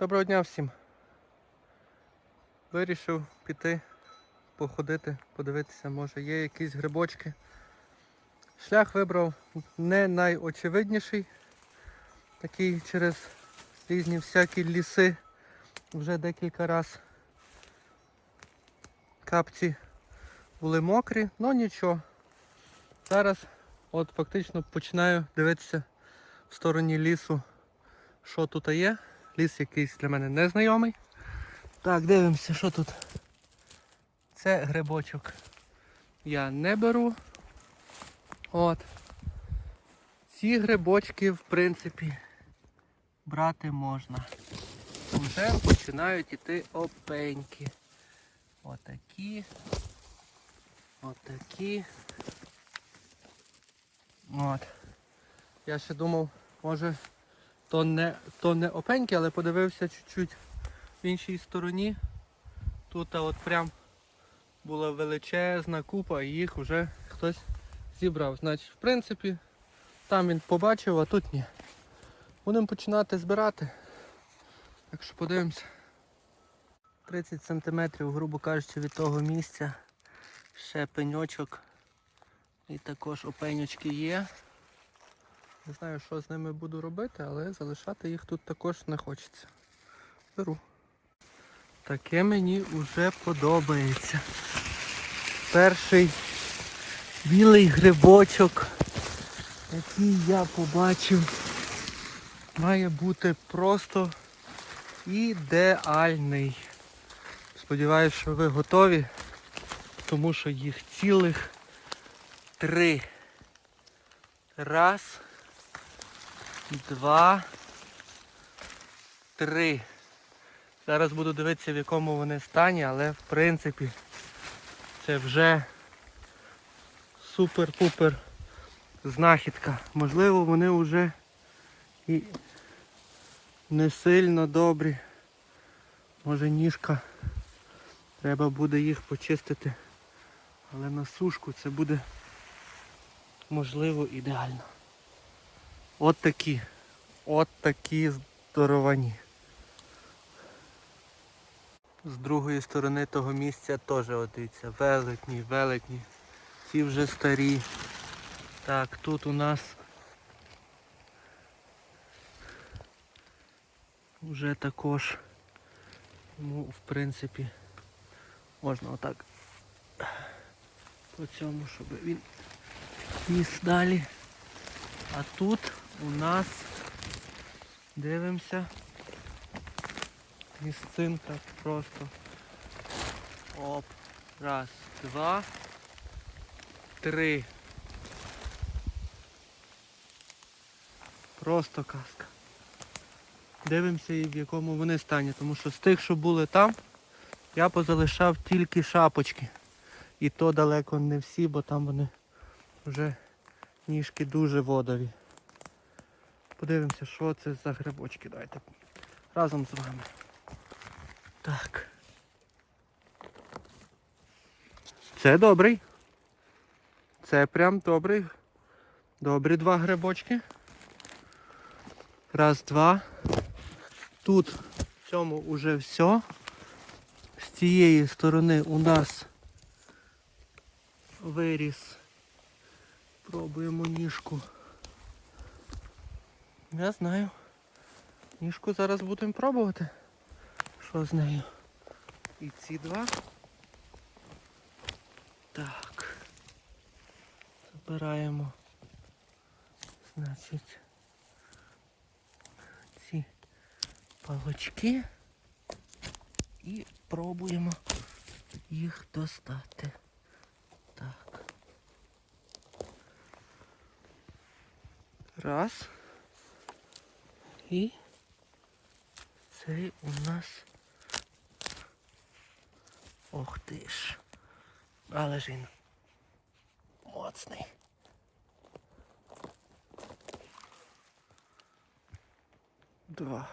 Доброго дня всім. Вирішив піти, походити, подивитися, може є якісь грибочки. Шлях вибрав не найочевидніший. Такий через різні всякі ліси. Вже декілька разів капці були мокрі, але нічого. Зараз от фактично починаю дивитися в стороні лісу, що тут є. Ліс якийсь для мене незнайомий. Так, дивимося, що тут. Це грибочок. Я не беру. От. Ці грибочки, в принципі, брати можна. Вже починають іти опеньки. Отакі. Отакі. От. Я ще думав, може то не, то не опеньки, але подивився чуть-чуть в іншій стороні. Тут от прям була величезна купа і їх вже хтось зібрав. Значить, в принципі, там він побачив, а тут ні. Будемо починати збирати. Так що подивимося. 30 см, грубо кажучи, від того місця. Ще пеньочок. І також опеньочки є. Не знаю, що з ними буду робити, але залишати їх тут також не хочеться. Беру. Таке мені вже подобається. Перший білий грибочок, який я побачив, має бути просто ідеальний. Сподіваюсь, що ви готові, тому що їх цілих три. Раз, два, три. Зараз буду дивитися, в якому вони стані, але в принципі це вже супер-пупер знахідка. Можливо, вони вже і не сильно добрі. Може ніжка. Треба буде їх почистити. Але на сушку це буде можливо ідеально. От такі. От такі здоровані. З другої сторони того місця теж дивіться, велетні, велетні. Ці вже старі. Так, тут у нас вже також, ну, в принципі, можна отак по цьому, щоб він ніс далі. А тут у нас дивимося. Місцинка просто. Оп. Раз, два, три. Просто казка. Дивимося і в якому вони стані, тому що з тих, що були там, я позалишав тільки шапочки. І то далеко не всі, бо там вони вже ніжки дуже водові. Подивимося, що це за грибочки. Давайте разом з вами. Так. Це добрий. Це прям добрий. Добрі два грибочки. Раз, два. Тут в цьому уже все. З цієї сторони у нас виріс. Пробуємо ніжку. Я знаю. Ніжку зараз будемо пробувати. Що з нею? І ці два. Так. Забираємо. Значить. Ці палочки. І пробуємо їх достати. Так. Раз. І цей у нас. Ох ти ж. Але ж він моцний. Два.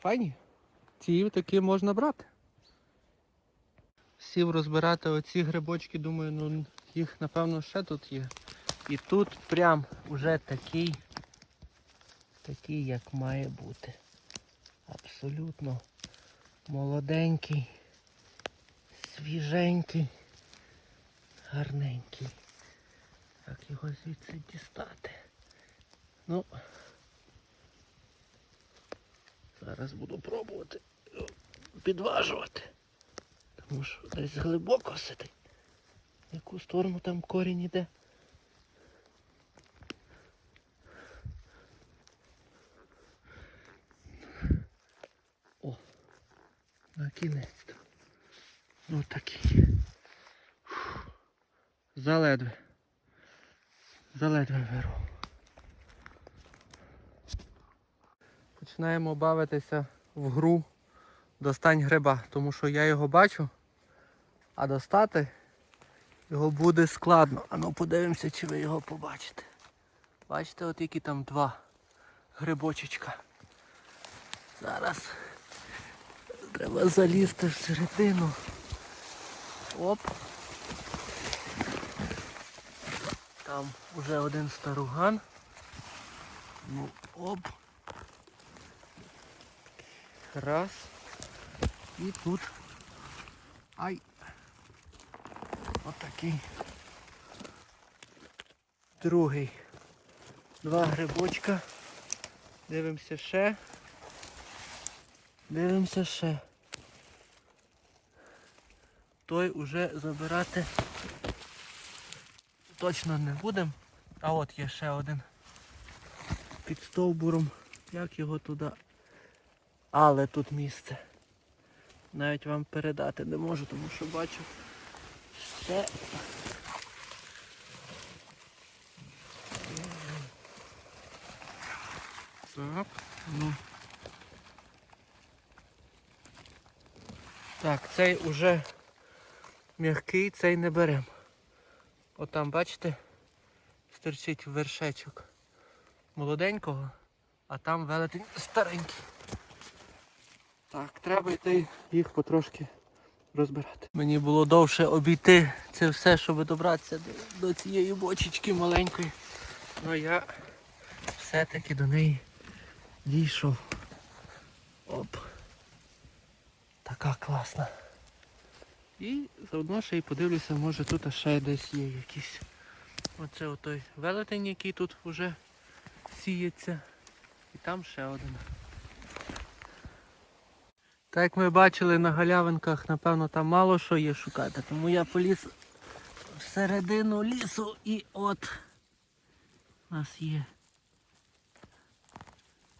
Файні. Ці такі можна брати. Сів розбирати оці грибочки, думаю, ну їх напевно ще тут є. І тут прям уже такий такий, як має бути. Абсолютно молоденький, свіженький, гарненький. Як його звідси дістати? Ну, зараз буду пробувати його підважувати. Тому що десь глибоко сидить. В яку сторону там корінь іде? Кінець. Ну такий. Заледве. Заледве беру. Починаємо бавитися в гру Достань гриба, тому що я його бачу, а достати його буде складно. А ну подивимося, чи ви його побачите. Бачите, от які там два грибочечка. Зараз треба залізти всередину. Оп. Там уже один старуган. Ну, оп. Раз. І тут. Ай. Отакий. Другий. Два грибочка. Дивимося ще. Дивимося ще. Той уже забирати точно не будемо. А от є ще один під стовбуром. Як його туди? Але тут місце. Навіть вам передати не можу, тому що бачу ще. Так, ну. Так, цей уже м'який, цей не беремо. От там, бачите, стирчить вершечок молоденького, а там велетень старенький. Так, треба йти їх потрошки розбирати. Мені було довше обійти це все, щоб добратися до, до цієї бочечки маленької. Ну я все-таки до неї дійшов. Оп. Така класна. І заодно ще й подивлюся, може тут ще десь є якісь. Оце отой велетень, який тут вже сіється. І там ще один. Так як ми бачили на галявинках, напевно, там мало що є шукати, тому я поліз всередину лісу і от у нас є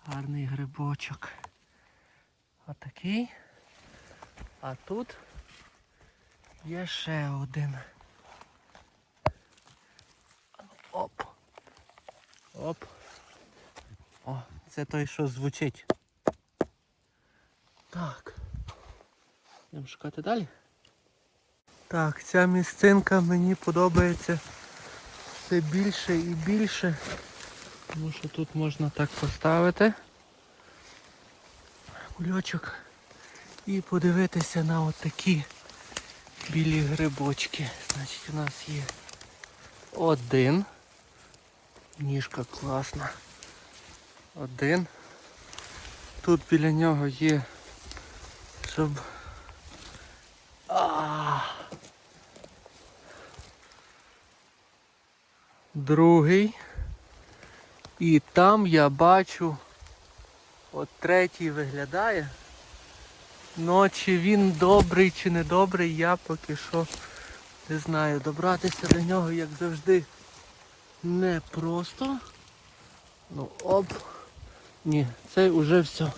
гарний грибочок. Отакий. А тут є ще один. Оп. Оп. О, це той, що звучить. Так. Будемо шукати далі. Так, ця місцинка мені подобається все більше і більше. Тому що тут можна так поставити кульочок і подивитися на отакі білі грибочки. Значить у нас є один. Ніжка класна. Один. Тут біля нього є, щоб... А. Другий. І там я бачу, от третій виглядає. Ну, чи він добрий, чи не добрий, я поки що не знаю. Добратися до нього, як завжди, не просто. Ну оп. Ні, це вже все.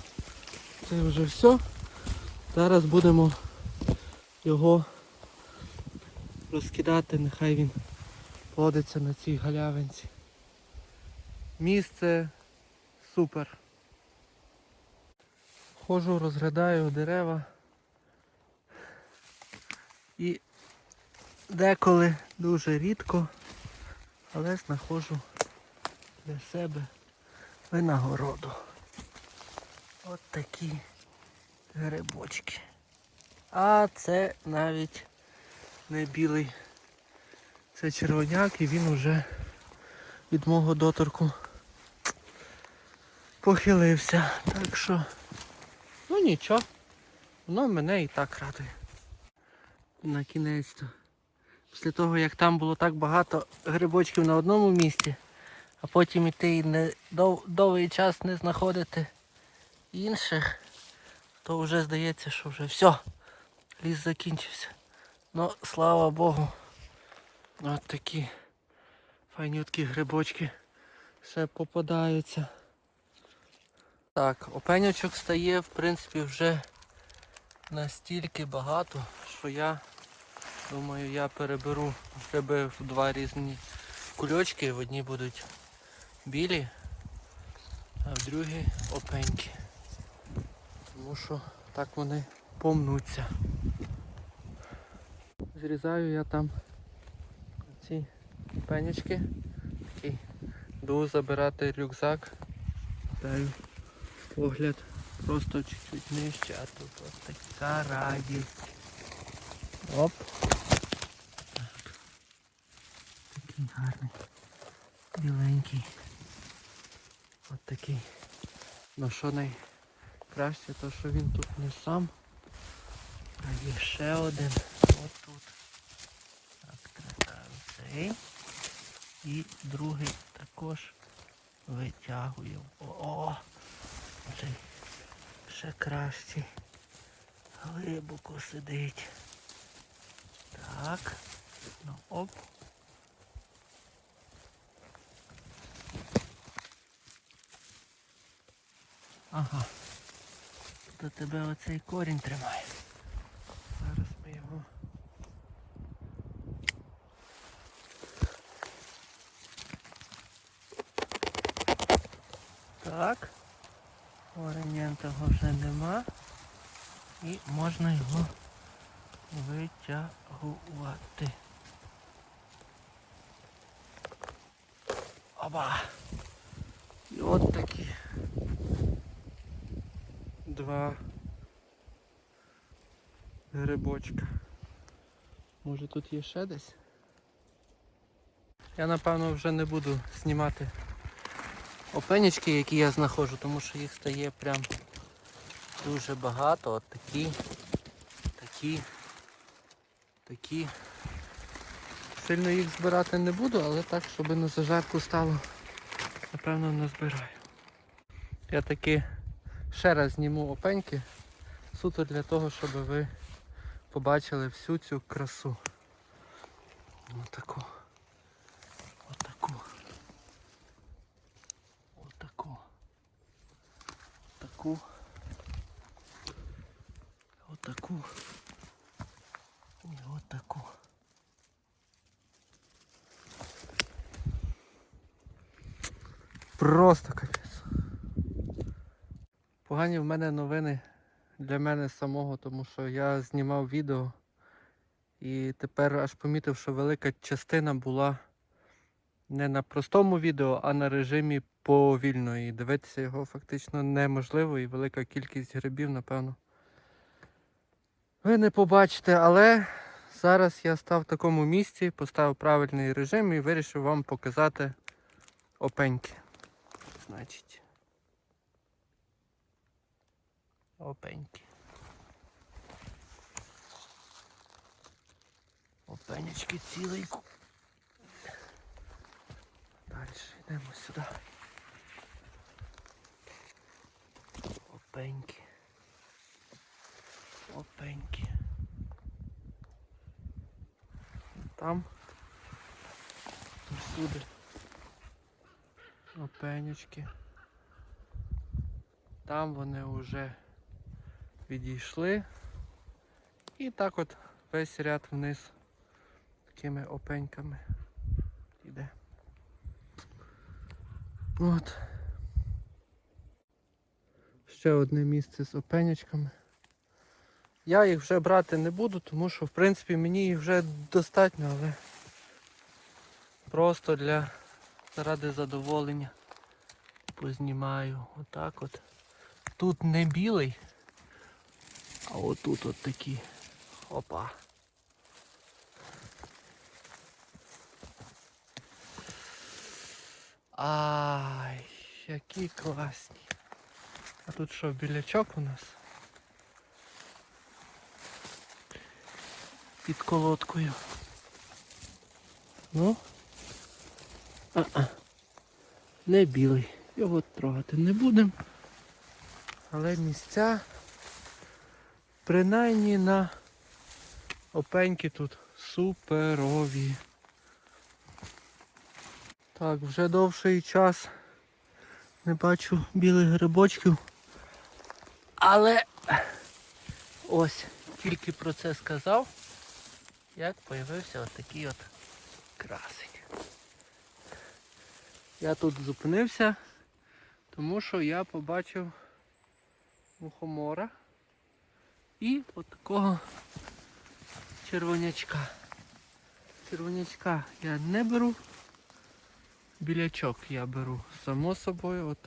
Це вже все. Зараз будемо його розкидати, нехай він плодиться на цій галявинці. Місце супер. Ходжу, розглядаю дерева і деколи дуже рідко, але знаходжу для себе винагороду. От такі грибочки. А це навіть не білий. Це червоняк і він уже від мого доторку похилився. Так що, нічого, воно мене і так радує. На кінець то. Після того, як там було так багато грибочків на одному місці, а потім іти і не дов, довгий час не знаходити інших, то вже здається, що вже все, ліс закінчився. Ну, слава Богу. От такі файнюткі грибочки ще попадаються. Так, опенючок стає, в принципі, вже настільки багато, що я думаю, я переберу гриби в два різні кульочки. В одні будуть білі, а в другі опенькі. Тому що так вони помнуться. Зрізаю я там ці пенючки. Такий. Йду забирати рюкзак. Даю погляд просто чуть-чуть нижче, а тут ось така радість. Оп. Так. Такий гарний. Біленький. От такий. Ну що найкраще, то що він тут не сам. А є ще один. От тут. Так, тримаю цей. І другий також витягую. О! Цей ще кращий. Глибоко сидить. Так. Ну оп. Ага. То тебе оцей корінь тримає. Зараз ми його. Так. Оренєнтого вже нема. І можна його витягувати. Оба! І от такі два грибочка. Може тут є ще десь? Я напевно вже не буду знімати опенічки, які я знаходжу, тому що їх стає прям дуже багато. От такі, такі, такі. Сильно їх збирати не буду, але так, щоб на зажарку стало, напевно, не збираю. Я таки ще раз зніму опеньки, суто для того, щоб ви побачили всю цю красу. Отаку. Отаку. Отаку. Отаку. Отаку. І отаку. Просто капець. Погані в мене новини для мене самого, тому що я знімав відео і тепер аж помітив, що велика частина була не на простому відео, а на режимі повільно. І дивитися його фактично неможливо і велика кількість грибів, напевно. Ви не побачите, але зараз я став в такому місці, поставив правильний режим і вирішив вам показати опеньки. Значить. Опеньки. Опенечки цілий. Далі йдемо сюди. Опеньки. Опеньки. Там. Всюди. Опенючки. Там вони вже відійшли. І так от весь ряд вниз такими опеньками йде. От. Ще одне місце з опенячками. Я їх вже брати не буду, тому що в принципі мені їх вже достатньо, але просто для заради задоволення познімаю. Отак от. Тут не білий, а отут от такі. Опа. Ай, які класні. А тут що, білячок у нас? Під колодкою. Ну. А-а. Не білий. Його трогати не будемо. Але місця принаймні на опеньки тут суперові. Так, вже довший час не бачу білих грибочків. Але ось тільки про це сказав, як появився от такий от красень. Я тут зупинився, тому що я побачив мухомора і от такого червонячка. Червонячка я не беру. Білячок я беру. Само собою, от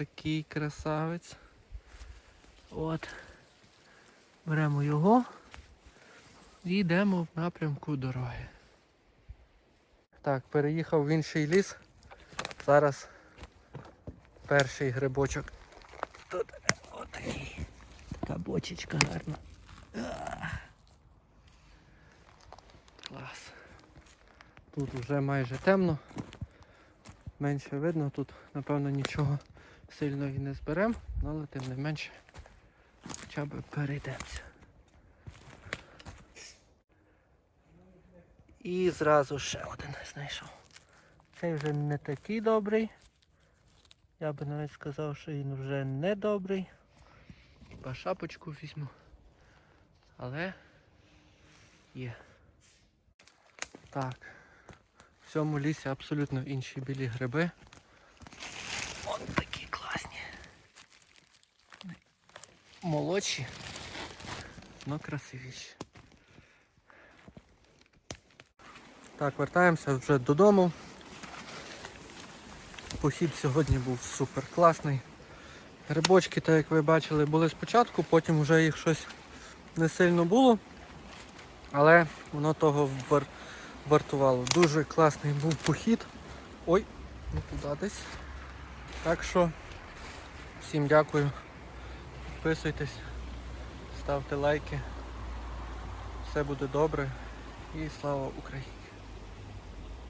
красавець. От. Беремо його і йдемо в напрямку дороги. Так, переїхав в інший ліс. Зараз перший грибочок. Тут отакий. Така бочечка гарна. Клас. Тут вже майже темно. Менше видно, тут напевно нічого сильно і не зберемо, але тим не менше хоча б перейдемося. І зразу ще один знайшов. Цей вже не такий добрий. Я би навіть сказав, що він вже не добрий. Хіба шапочку візьму. Але є. Так. В цьому лісі абсолютно інші білі гриби. От такі класні. Молодші, але красивіші. Так, вертаємося вже додому. Похід сьогодні був супер класний. Грибочки, так як ви бачили, були спочатку, потім вже їх щось не сильно було. Але воно того вар- вартувало. Дуже класний був похід. Ой, не туди десь. Так що всім дякую. Підписуйтесь, ставте лайки. Все буде добре і слава Україні!